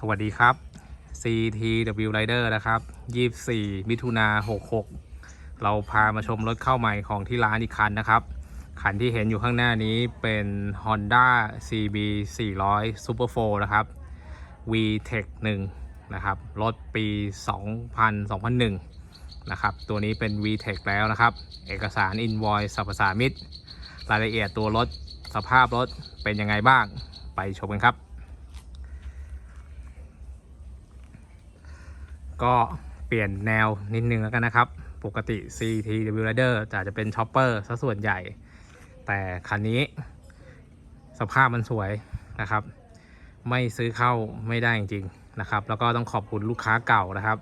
สวัสดีครับ CTW Rider นะครับ 24 มิถุนา66 เราพามาชมรถเข้าใหม่ของที่ร้านอีกคันนะครับ คันที่เห็นอยู่ข้างหน้านี้เป็น Honda CB 400 Super 4 นะครับ VTEC 1 นะครับ รถปี 2000 2001 นะครับ ตัวนี้เป็น VTEC แล้วนะครับ เอกสาร Invoice สรรพสามิตรายละเอียดตัวรถ สภาพรถเป็นยังไงบ้าง ไปชมกันครับ ก็เปลี่ยนแนวนิดนึงแล้วกันนะครับ ปกติ CTW Rider จะจะเป็นช็อปเปอร์ซะส่วนใหญ่ แต่คันนี้สภาพมันสวยนะครับ ไม่ซื้อเข้าไม่ได้จริงๆนะครับ แล้วก็ต้องขอบคุณลูกค้าเก่านะครับ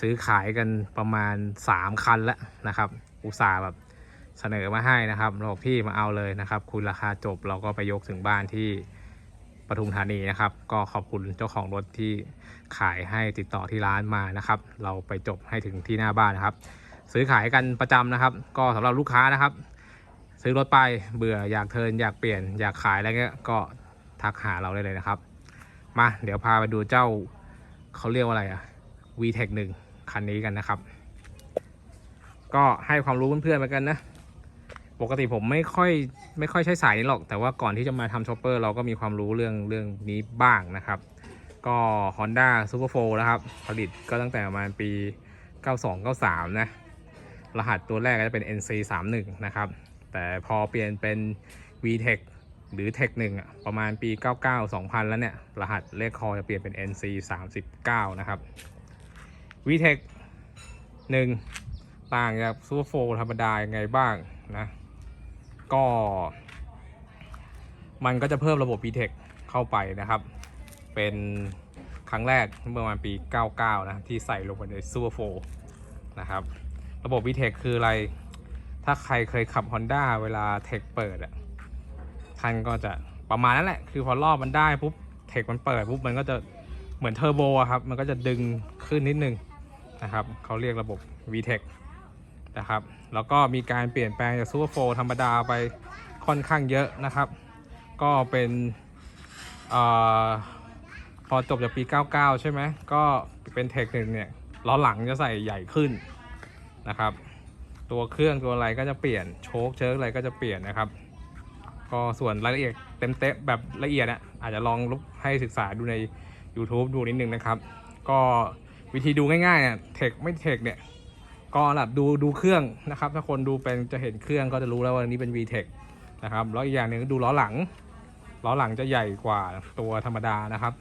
ซื้อขายกันประมาณ 3 คันแล้วนะครับ อุตส่าห์แบบเสนอมาให้นะครับเราบอกพี่มาเอาเลยนะครับ คุณราคาจบเราก็ไปยกถึงบ้านที่ ปทุมธานีนะครับ ก็ขอบคุณเจ้าของรถที่ขายให้ติดต่อที่ร้านมานะครับ เราไปจบให้ถึงที่หน้าบ้านนะครับ ซื้อขายกันประจำนะครับ ก็สำหรับลูกค้านะครับ ซื้อรถไปเบื่ออยากเทินอยากเปลี่ยนอยากขายอะไรเงี้ยก็ทักหาเราได้เลยนะครับ มาเดี๋ยวพาไปดูเจ้าเขาเรียกว่าอะไรอะ VTEC 1คันนี้กันนะครับ ก็ให้ความรู้เพื่อนๆเหมือนกันนะ ปกติผมไม่ค่อยไม่ค่อยใช้สายนี้หรอก แต่ว่าก่อนที่จะมาทำช็อปเปอร์เราก็มีความรู้เรื่องเรื่องนี้บ้างนะครับ ก็ Honda Super 4นะครับ ผลิตก็ตั้งแต่ประมาณปี 92 93 นะ รหัสตัวแรกก็จะเป็น NC 31 นะครับ แต่พอเปลี่ยนเป็น VTEC หรือ Tech 1อะประมาณปี 99 2000 แล้วเนี่ย รหัสเลขคอจะเปลี่ยนเป็น NC 39 นะครับ VTEC 1ต่างจาก Super 4ธรรมดายังไงบ้างนะ ก็ มันก็จะเพิ่มระบบ VTEC เข้าไปนะครับ เป็นครั้งแรกเมื่อประมาณปี 99 นะ ที่ใส่ลงไปใน Super 4นะครับ ระบบ VTEC คืออะไร ถ้าใครเคยขับ Honda เวลา Tech เปิดอะท่านก็จะประมาณนั้นแหละ คือพอรอบมันได้ปุ๊บเทคมันเปิดปุ๊บมันก็จะเหมือนเทอร์โบอะครับ มันก็จะดึงขึ้นนิดนึงนะครับ เขาเรียกระบบ VTEC นะครับ แล้วก็มีการเปลี่ยนแปลงจาก Super 4ธรรมดาไปค่อนข้างเยอะนะครับ ก็เป็นอพอจบจากปี 99 ใช่ไหม ก็เป็นเทคหนึ่งเนี่ยล้อหลังจะใส่ใหญ่ขึ้นนะครับ ตัวเครื่องตัวอะไรก็จะเปลี่ยนโชคเชิร์กอะไรก็จะเปลี่ยนนะครับ ก็ส่วนรายละเอียดเต็มๆแบบละเอียดอะอาจจะลองลุกให้ศึกษาดูใน YouTube ดูนิดนึงนะครับ ก็วิธีดูง่ายๆเนี่ยเทคไม่เทคเนี่ย ก็แบบดูดูเครื่องนะครับ ถ้าคนดูเป็นจะเห็นเครื่องก็จะรู้แล้วว่าอันนี้เป็น VTEC นะครับแล้วอีกอย่างหนึ่งดูล้อหลังล้อหลังจะใหญ่กว่าตัวธรรมดานะครับ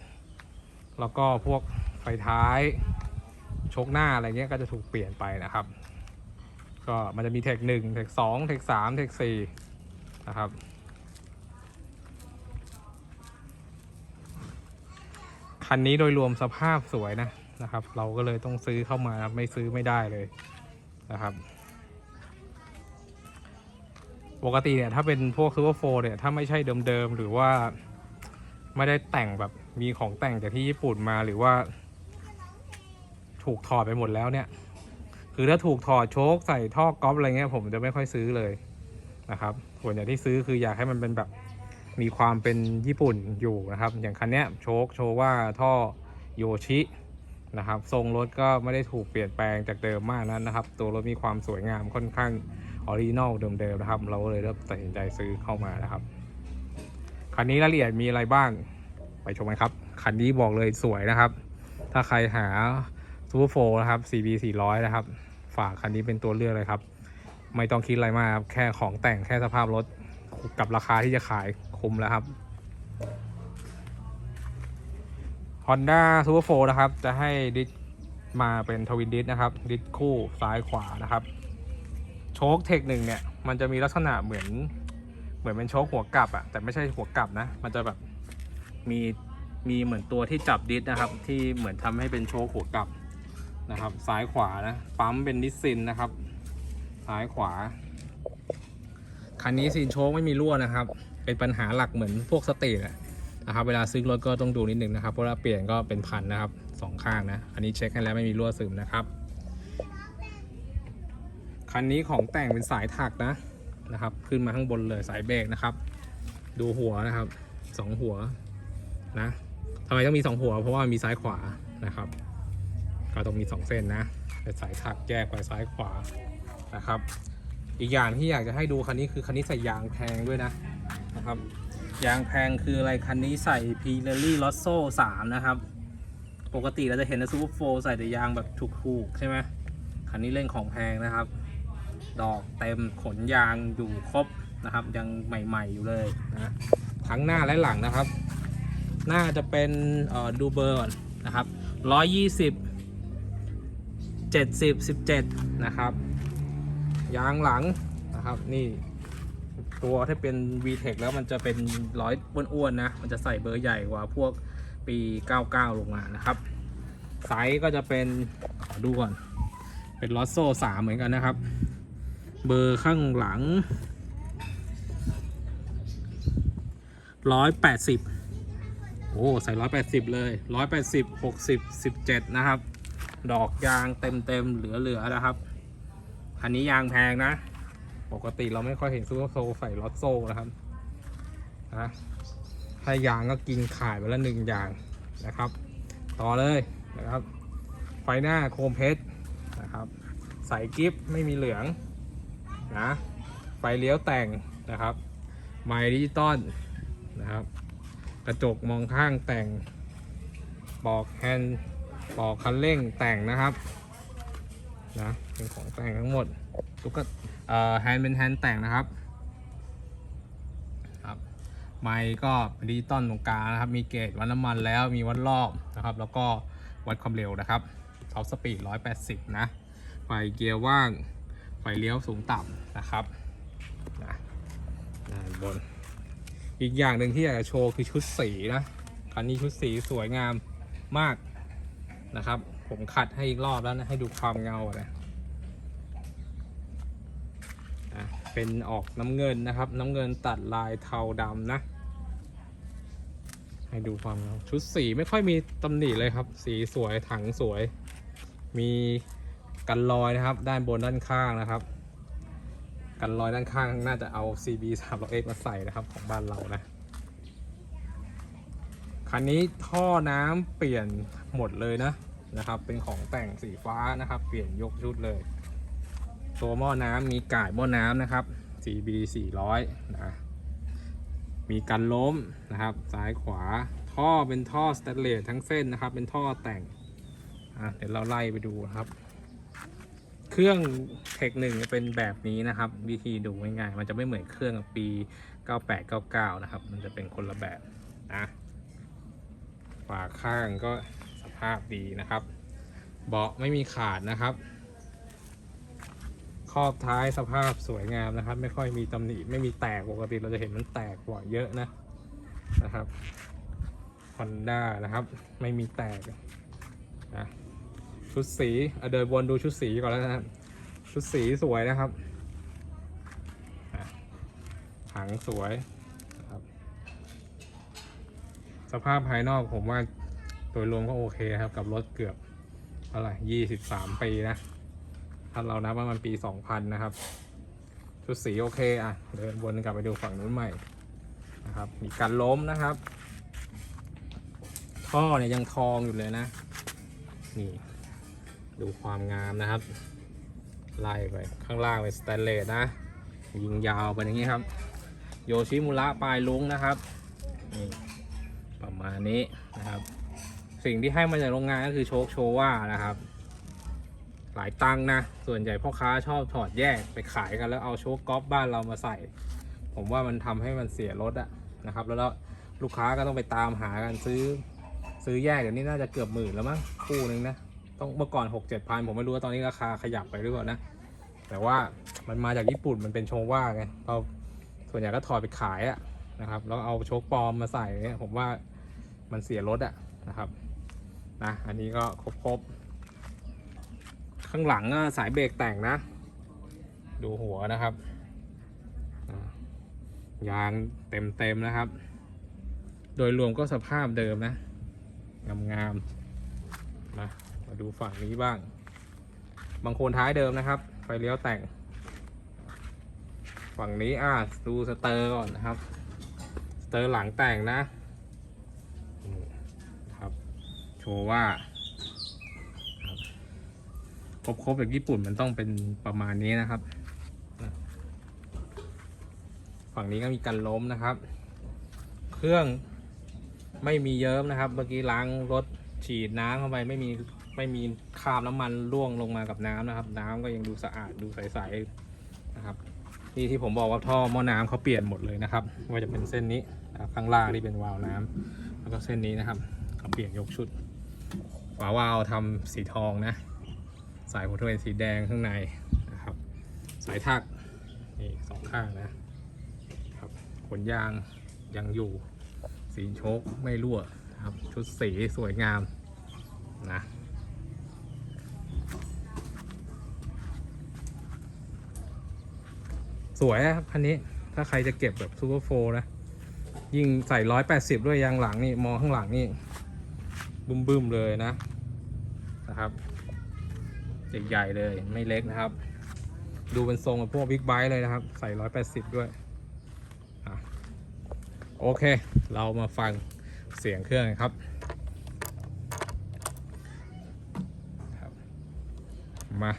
แล้วก็พวกไฟท้ายชคหน้าอะไรเงี้ยก็จะถูกเปลี่ยนไปนะครับ ก็มันจะมีเทคหนึ่งเทคสองเทคสามเทคสี่นะครับคันนี้โดยรวมสภาพสวยนะนะครับ เราก็เลยต้องซื้อเข้ามาไม่ซื้อไม่ได้เลย นะครับ ปกติเนี่ยถ้าเป็นพวกซูเปอร์โฟเนี่ยถ้าไม่ใช่เดิมๆหรือว่าไม่ได้แต่งแบบมีของแต่งจากที่ญี่ปุ่นมาหรือว่า ถูกถอดไปหมดแล้วเนี่ย คือถ้าถูกถอดโชคใส่ท่อก๊อล์ฟอะไรเงี้ยผมจะไม่ค่อยซื้อเลยนะครับส่วนใหญ่ที่ซื้อคืออยากให้มันเป็นแบบมีความเป็นญี่ปุ่นอยู่นะครับ อย่างคันเนี้ยโชคโชว่าท่อโยชิ นะครับ ทรงรถก็ไม่ได้ถูกเปลี่ยนแปลงจากเดิมมากนั้นนะครับ ตัวรถมีความสวยงามค่อนข้างออริจินอลเดิมๆนะครับ เราก็เลยเลือกตัดสินใจซื้อเข้ามานะครับคันนี้รายละเอียดมีอะไรบ้างไปชมกันครับคันนี้บอกเลยสวยนะครับ ถ้าใครหาซูเปอร์โฟนะครับ CB 400 นะครับ ฝากคันนี้เป็นตัวเลือกเลยครับ ไม่ต้องคิดอะไรมากครับ แค่ของแต่งแค่สภาพรถกับราคาที่จะขายคุ้มแล้วครับ Honda Super 4นะครับ จะให้ดิสมาเป็นทวินดิสนะครับ ดิสคู่ซ้ายขวานะครับ โชคเทคหนึ่งเนี่ย มันจะมีลักษณะเหมือน เหมือนเป็นโชคหัวกลับอะแต่ไม่ใช่หัวกลับนะ มันจะแบบมีมีเหมือนตัวที่จับดิสนะครับ ที่เหมือนทำให้เป็นโชคหัวกลับนะครับ ซ้ายขวานะปั๊มเป็นนิสซินนะครับ ซ้ายขวาคันนี้ซีนโชคไม่มีรั่วนะครับ เป็นปัญหาหลักเหมือนพวกสเตทอะ นะครับเวลาซื้อรถก็ต้องดูนิดนึงนะครับเพราะว่าเปลี่ยนก็เป็นพันนะครับสองข้างนะอันนี้เช็คให้แล้วไม่มีรั่วซึมนะครับคันนี้ของแต่งเป็นสายถักนะนะครับ ขึ้นมาข้างบนเลยสายเบรกนะครับ ดูหัวนะครับสองหัวนะทำไมต้องมีสองหัว เพราะว่ามีซ้ายขวานะครับ ก็ต้องมีสองเส้นนะเป็นสายถักแยกไปซ้ายขวานะครับ อีกอย่างที่อยากจะให้ดูคันนี้คือคันนี้ใส่ยางแพงด้วยนะนะครับ ยางแพงคืออะไรคันนี้ใส่ p i r e l l i Rosso 3นะครับ ปกติเราจะเห็นในซูเปอร์โฟใส่แต่ยางแบบถูกๆใช่ไหมคันนี้เล่นของแพงนะครับ ดอกเต็มขนยางอยู่ครบนะครับ ยังใหม่ๆอยู่เลยนะทั้งหน้าและหลังนะครับ หน้าจะเป็นเอ่อดูเบอร์ก่อนนะครับ120 70 17นะครับ ยางหลังนะครับนี่ ตัวถ้าเป็น VTEC แล้วมันจะเป็นร้อยอ้วนๆนะ มันจะใส่เบอร์ใหญ่กว่าพวกปี 99 ลงมานะครับ ไซส์ก็จะเป็นดูก่อน เป็นลอสโซ่3เหมือนกันนะครับ เบอร์ข้างหลัง 180โอ้ใส่180เลย180 60 17นะครับ ดอกยางเต็มๆเหลือๆนะครับ อันนี้ยางแพงนะ ปกติเราไม่ค่อยเห็นซูเปอร์โซใส่ลอตโซ่นะครับนะถ้ายางก็กินขายไปละหนึ่งอย่างนะครับ ต่อเลยนะครับ ไฟหน้าโคมเพชรนะครับ ใส่กิฟไม่มีเหลืองนะไฟเลี้ยวแต่งนะครับ ไมค์ดิจิตอลนะครับ กระจกมองข้างแต่งปอกแฮนด์ปอกคันเร่งแต่งนะครับ นะเป็นของแต่งทั้งหมดตุ๊กตาเอ่อแฮนด์เป็นแฮนด์แต่งนะครับครับไมค์ก็เป็นดิจิตอลตรงกลางนะครับ มีเกจวัดน้ำมันแล้วมีวัดรอบนะครับ แล้วก็วัดความเร็วนะครับท็อปสปีด 180 นะไฟเกียร์ว่างไฟเลี้ยวสูงต่ำนะครับนะด้านบน อีกอย่างหนึ่งที่อยากจะโชว์คือชุดสีนะคันนี้ชุดสีสวยงามมากนะครับ ผมขัดให้อีกรอบแล้วนะ ให้ดูความเงานะอะเป็นออกน้ำเงินนะครับ น้ำเงินตัดลายเทาดำนะ ให้ดูความเงาชุดสีไม่ค่อยมีตำหนิเลยครับ สีสวยถังสวย มีกันรอยนะครับ ด้านบนด้านข้างนะครับ กันรอยด้านข้างน่าจะเอา CB 3 0 0 X มาใส่นะครับของบ้านเรานะคันนี้ท่อน้ำเปลี่ยนหมดเลยนะ นะครับ เป็นของแต่งสีฟ้านะครับ เปลี่ยนยกชุดเลย ตัวหม้อน้ำมีก่ายหม้อน้ำนะครับ CB 400นะมีกันล้มนะครับ ซ้ายขวาท่อเป็นท่อสแตนเลสทั้งเส้นนะครับ เป็นท่อแต่งอะเดี๋ยวเราไล่ไปดูครับ เครื่องเทคหนึ่งเป็นแบบนี้นะครับ วิธีดูง่ายๆมันจะไม่เหมือนเครื่องปี 98 99 นะครับ มันจะเป็นคนละแบบนะฝาข้างก็ ภาพดีนะครับ เบาะไม่มีขาดนะครับ ครอบท้ายสภาพสวยงามนะครับ ไม่ค่อยมีตำหนิไม่มีแตกปกติเราจะเห็นมันแตกบ่อยเยอะนะนะครับ Honda นะครับ ไม่มีแตกนะชุดสีเดินวนดูชุดสีก่อนแล้วนะครับชุดสีสวยนะครับอะถังสวยนะครับสภาพภายนอกผมว่า โดยรวมก็โอเคครับกับรถเกือบอะไรยี่สิบสามปีนะ ถ้าเรานับว่ามันปี2000นะครับ ชุดสีโอเคอะ เดินวนกลับไปดูฝั่งนู้นใหม่นะครับ มีการล้มนะครับ ท่อเนี่ยยังทองอยู่เลยนะ นี่ ดูความงามนะครับ ไล่ไปข้างล่างเป็นสแตนเลสนะ ยิงยาวไปอย่างนี้ครับ โยชิมุระปลายลุงนะครับ นี่ประมาณนี้นะครับ สิ่งที่ให้มาจากโรงงานก็คือโชคโชว่านะครับ หลายตังนะ ส่วนใหญ่พ่อค้าชอบถอดแยกไปขายกันแล้วเอาโชคกอฟบ้านเรามาใส่ ผมว่ามันทำให้มันเสียรถอะนะครับ แล้วลูกค้าก็ต้องไปตามหากันซื้อ ซื้อแยกเดี๋ยวนี้น่าจะเกือบหมื่นแล้วมั้งคู่หนึ่งนะต้องเมื่อก่อนหกเจ็ดพันผมไม่รู้ว่าตอนนี้ราคาขยับไปหรือเปล่านะแต่ว่ามันมาจากญี่ปุ่นมันเป็นโชว่าไงเราส่วนใหญ่ก็ถอดไปขายอะนะครับแล้วเอาโชคปลอมมาใส่เนี่ยผมว่ามันเสียรถอะนะครับ นะอันนี้ก็ครบๆข้างหลังก็สายเบรกแต่งนะ ดูหัวนะครับ ยางเต็มๆนะครับ โดยรวมก็สภาพเดิมนะงามๆนะมาดูฝั่งนี้บ้าง บางโคนท้ายเดิมนะครับไฟเลี้ยวแต่ง ฝั่งนี้อะดูสเตอร์ก่อนนะครับ สเตอร์หลังแต่งนะอืม โช ว์ว่าครบครบๆแบบญี่ปุ่นมันต้องเป็นประมาณนี้นะครับ ฝั่งนี้ก็มีกันล้มนะครับ เครื่องไม่มีเยิ้มนะครับ เมื่อกี้ล้างรถฉีดน้ำเข้าไปไม่มีไม่มีคราบน้ำมันร่วงลงมากับน้ำนะครับ น้ำก็ยังดูสะอาดดูใสๆนะครับที่ที่ผมบอกว่าท่อหม้อน้ำเขาเปลี่ยนหมดเลยนะครับว่าจะเป็นเส้นนี้ข้างล่างที่เป็นวาล์วน้ำแล้วก็เส้นนี้นะครับเขาเปลี่ยนยกชุด ฝาวาล์วทำสีทองนะ สายหัวทเป็นสีแดงข้างในนะครับ สายถักนี่สองข้างนะครับขนยางยังอยู่สีโชคไม่รั่วนะครับ ชุดสีสวยงามนะสวยครับคันนี้ถ้าใครจะเก็บแบบซูเปอร์โฟร์นะ ยิ่งใส่ร้อยแปดสิบด้วยยางหลังนี่ มองข้างหลังนี่ บึ้มๆเลยนะ นะครับใหญ่ๆเลยไม่เล็กนะครับ ดูเป็นทรงกับพวกบิ๊กไบค์เลยนะครับ ใส่ร้อยแปดสิบด้วยอโอเค เรามาฟังเสียงเครื่องครับครับ มา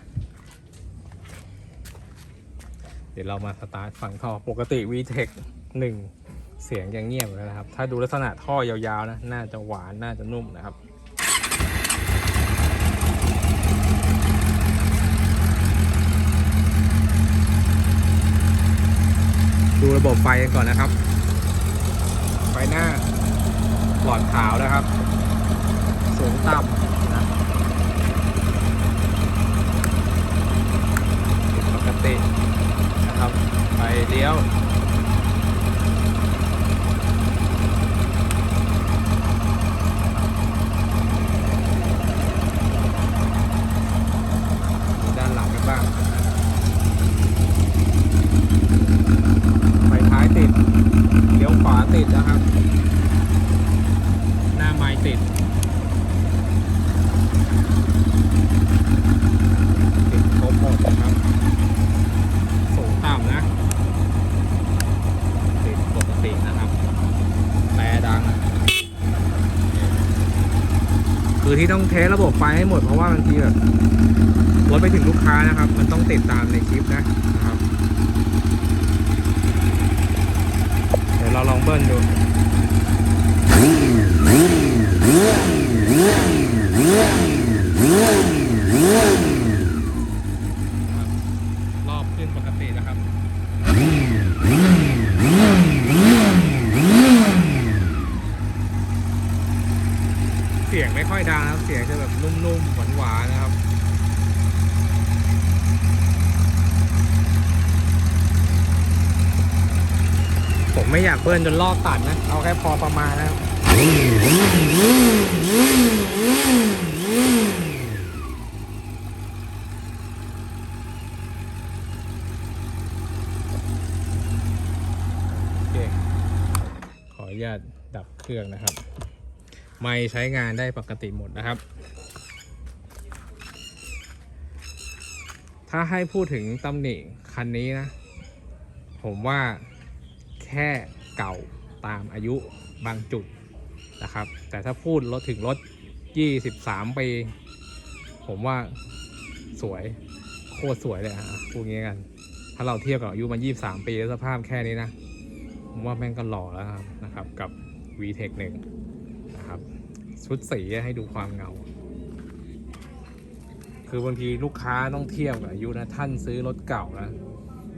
เดี๋ยวเรามาสตาร์ทฟังท่อปกติ VTEC 1 เสียงยังเงียบอยู่แล้วนะครับ ถ้าดูลักษณะท่อยาวๆนะ น่าจะหวาน น่าจะนุ่มนะครับ ดูระบบไฟกันก่อนนะครับ ไฟหน้าหลอดขาวนะครับ สูงต่ำนะปกตินะครับ ไฟเลี้ยว ด้านหลังกันบ้าง ไฟท้ายติด เลี้ยวขวาติดนะครับ หน้าไม้ติดติดครบหมดนะครับสูงต่ำนะ ติดปกตินะครับแต่ดัง คือที่ต้องเทสระบบไฟให้หมดเพราะว่าบางทีแบบรถไปถึงลูกค้านะครับ มันต้องติดตามในคลิปนะนะครับ เราลองเบิ้ลดู รอบขึ้นปกตินะครับ เสียงไม่ค่อยดังนะครับ เสียงจะแบบนุ่มๆ หวานๆนะครับื่อยากเบิ้ลจนลอกตัดนะ เอาแค่พอประมาณนะครับขออนุญาตดับเครื่องนะครับ ไม่ใช้งานได้ปกติหมดนะครับ ถ้าให้พูดถึงตำหนิคันนี้นะ ผมว่าแค่ เก่าตามอายุบางจุดนะครับ แต่ถ้าพูดรถถึงรถ 23 ปี ผมว่าสวยโคตรสวยเลยอะพูดงี้กัน ถ้าเราเทียบกับอายุมัน 23 ปีแล้วสภาพแค่นี้นะ ผมว่าแม่งก็หล่อแล้วนะครับ กับ VTEC 1นะครับ ชุดสีให้ดูความเงา คือบางทีลูกค้าต้องเทียบกับอายุนะท่านซื้อรถเก่านะ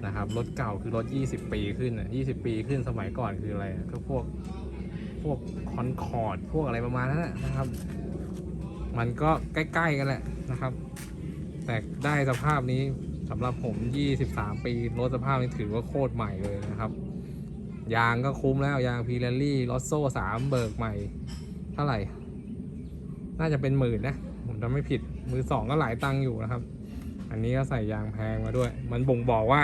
นะครับ รถเก่าคือรถ 20 ปีขึ้นอะ20 ปีขึ้นสมัยก่อนคืออะไรก็พวกพวกคอนคอร์ดพวกอะไรประมาณนั้นนะนะครับ มันก็ใกล้ ๆ กันแหละนะครับ แต่ได้สภาพนี้สำหรับผม 23 ปีรถสภาพนี้ถือว่าโคตรใหม่เลยนะครับ ยางก็คุ้มแล้ว ยางพีเรลลี่ลอสโซ่สามเบิกใหม่ เท่าไหร่ น่าจะเป็นหมื่นนะ ผมจำไม่ผิดมือสองก็หลายตังค์อยู่นะครับ อันนี้ก็ใส่ยางแพงมาด้วย มันบ่งบอกว่า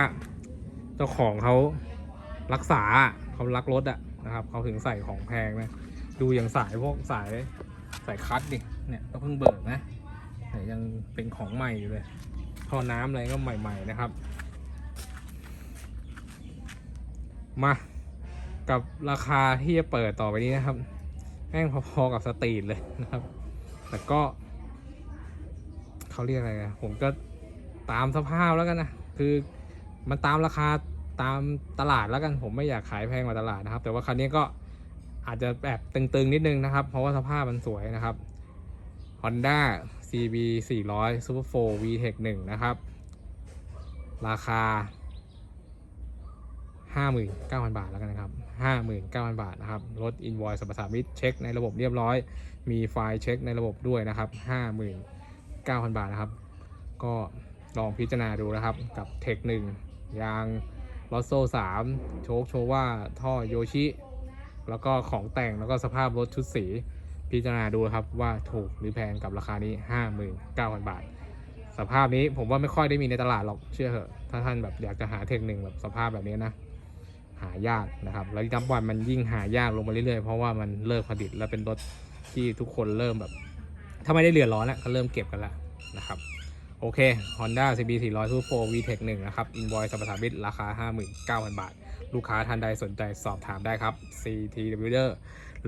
เจ้าของเขารักษาเขารักรถอะนะครับเขาถึงใส่ของแพงนะดูอย่างสายพวกสายสายคัดดิเนี่ยก็เพิ่งเบิกนะแต่ยังเป็นของใหม่อยู่เลยท่อน้ำอะไรก็ใหม่ ๆนะครับ มากับราคาที่จะเปิดต่อไปนี้นะครับแม่งพอๆกับสตรีทเลยนะครับ แต่ก็เขาเรียกอะไรนะผมก็ ตามสภาพแล้วกันนะคือมันตามราคาตามตลาดแล้วกันผมไม่อยากขายแพงกว่าตลาดนะครับ แต่ว่าคันนี้ก็อาจจะแบบตึงๆนิดนึงนะครับ เพราะว่าสภาพมันสวยนะครับ Honda CB 400 Super 4 VTEC 1 นะครับ ราคา 59,000 บาทแล้วกันนะครับ 59,000 บาทนะครับรถ invoice สรรพสานมิตเช็คในระบบเรียบร้อย มีไฟล์เช็คในระบบด้วยนะครับ 59,000 บาทนะครับ ก็ ลองพิจารณาดูนะครับกับเทค1ยางลอสโซ่3โชคโชว่าท่อโยชิ แล้วก็ของแต่งแล้วก็สภาพรถชุดสีพิจารณาดูครับว่าถูกหรือแพงกับราคานี้ 59,000 บาท สภาพนี้ผมว่าไม่ค่อยได้มีในตลาดหรอกเชื่อเหอะถ้าท่านแบบอยากจะหาเทคหนึ่งแบบสภาพแบบนี้นะหายากนะครับ แล้วนับวันมันยิ่งหายากลงมาเรื่อยๆ เพราะว่ามันเลิกผลิตแล้วเป็นรถที่ทุกคนเริ่มแบบ ถ้าไม่ได้เรือร้อนแล้วก็เริ่มเก็บกันแล้วนะครับ โอเค Honda CB 400 Super 4 VTEC 1นะครับ Invoice สัมปทานบิตราคา 59,000 บาท ลูกค้าท่านใดสนใจสอบถามได้ครับ CT w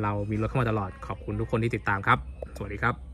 เรามีรถเข้ามาตลอดขอบคุณทุกคนที่ติดตามครับ สวัสดีครับ